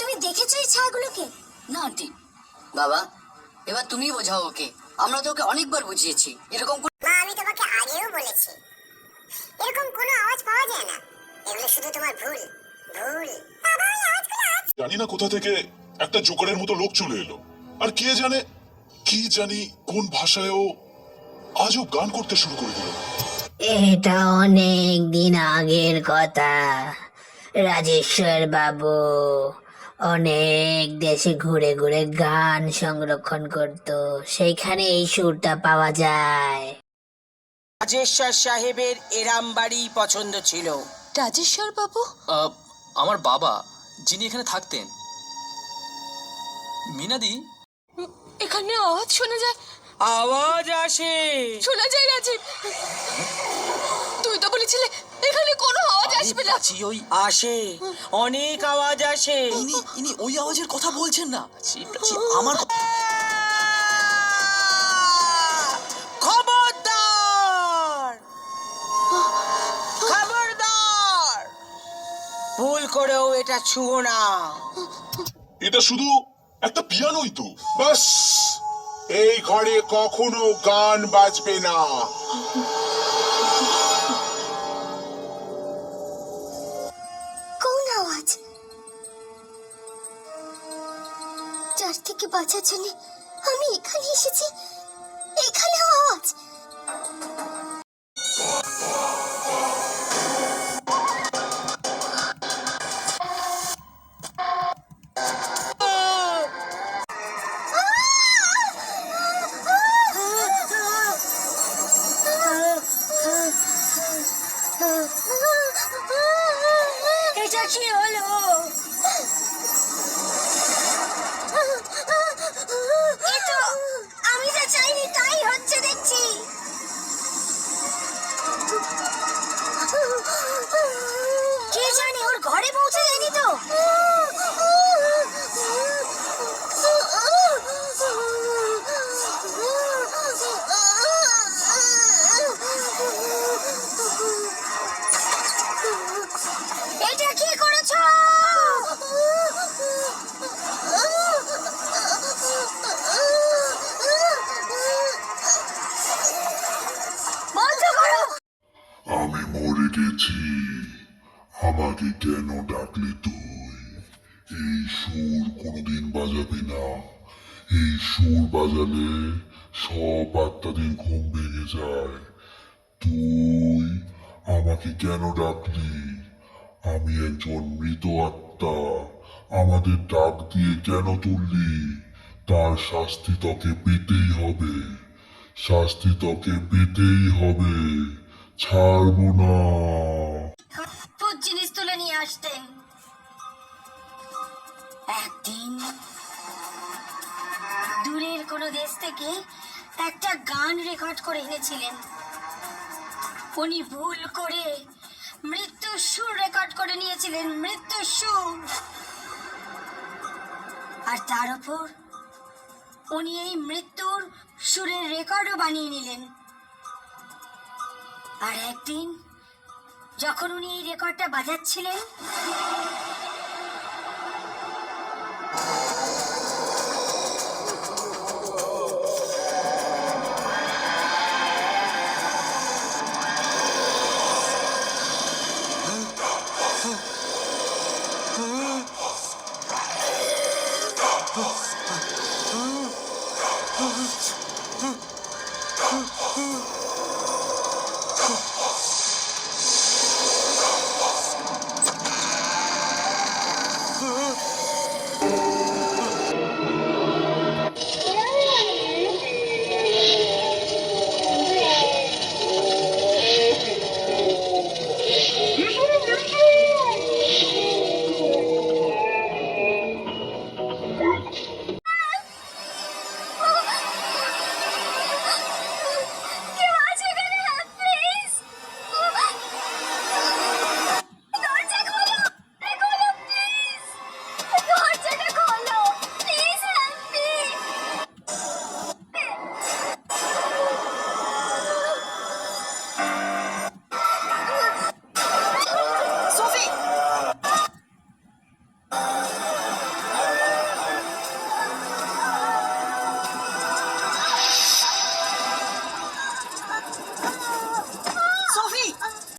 তুমি দেখেছ এই ছায়াগুলোকে? না আন্টি। বাবা এবার তুমি বোঝাও ওকে। আমরা তো ওকে অনেকবার বুঝিয়েছি। এরকম মা আমি তোমাকে আগেও বলেছি। এরকম কোনো আওয়াজ পাওয়া যায় না। এগুলো শুধু তোমার ভুল। ভুল। বাবা এই আওয়াজগুলো জানি না কোথা থেকে একটা জোকারের মতো লোক চলে এলো। আর কে জানে কি জানি কোন ভাষায়ও আজও গান করতে শুরু করে দিল। এটা অনেক দিন আগের কথা রাজেশ্বর বাবু। অনেক দেশে ঘুরে ঘুরে গান সংরক্ষণ করত। সেইখানে এই সুরটা পাওয়া যায়। রাজেশ্বর সাহেবের এরাম বাড়ি পছন্দ ছিল। রাজেশ্বর বাবু? আহ, আমার বাবা যিনি এখানে থাকতেন। মিনাদি? এখানে আওয়াজ শোনা যায়। আওয়াজ আসে। শোনা যায় রাজীব। বলেছিলে এখানে কোনো আওয়াজ আসবে না। ওই আসে অনেক আওয়াজ আসে। ইনি ইনি ওই আওয়াজের কথা বলছেন না। ছি, ছি, আমার খবরদার! খবরদার! ভুল করেও এটা ছুঁয়ো না। এটা শুধু একটা পিয়ানোই তো। বাস! এই ঘরে কখনো গান বাজবে না। থেকে বাঁচার জন্য আমি এখানে এসেছি। এখানেও আওয়াজ এটা কি হলো? আমাকে কেন ডাকলি তুই? এই সুর কোনোদিন বাজাবি না। এই সুর বাজালে সব আত্মাদের ঘুম ভেঙে যায়। তুই আমাকে কেন ডাকলি? আমি একজন মৃত আত্মা। আমাদের ডাক দিয়ে কেন তুললি? তার শাস্তি তোকে পেতেই হবে। শাস্তি তোকে পেতেই হবে। ছাড়বো না। জিনিস তুলে নিয়ে আসতেন। একদিন দূরের কোনো দেশ থেকে একটা গান রেকর্ড করে এনেছিলেন। উনি ভুল করে মৃত্যুর সুর রেকর্ড করে নিয়েছিলেন মৃত্যুর সুর আর তার উপর উনি এই মৃত্যুর সুরের রেকর্ডও বানিয়ে নিলেন। আর একদিন যখন উনি এই রেকর্ডটা বাজাচ্ছিলেন Huh?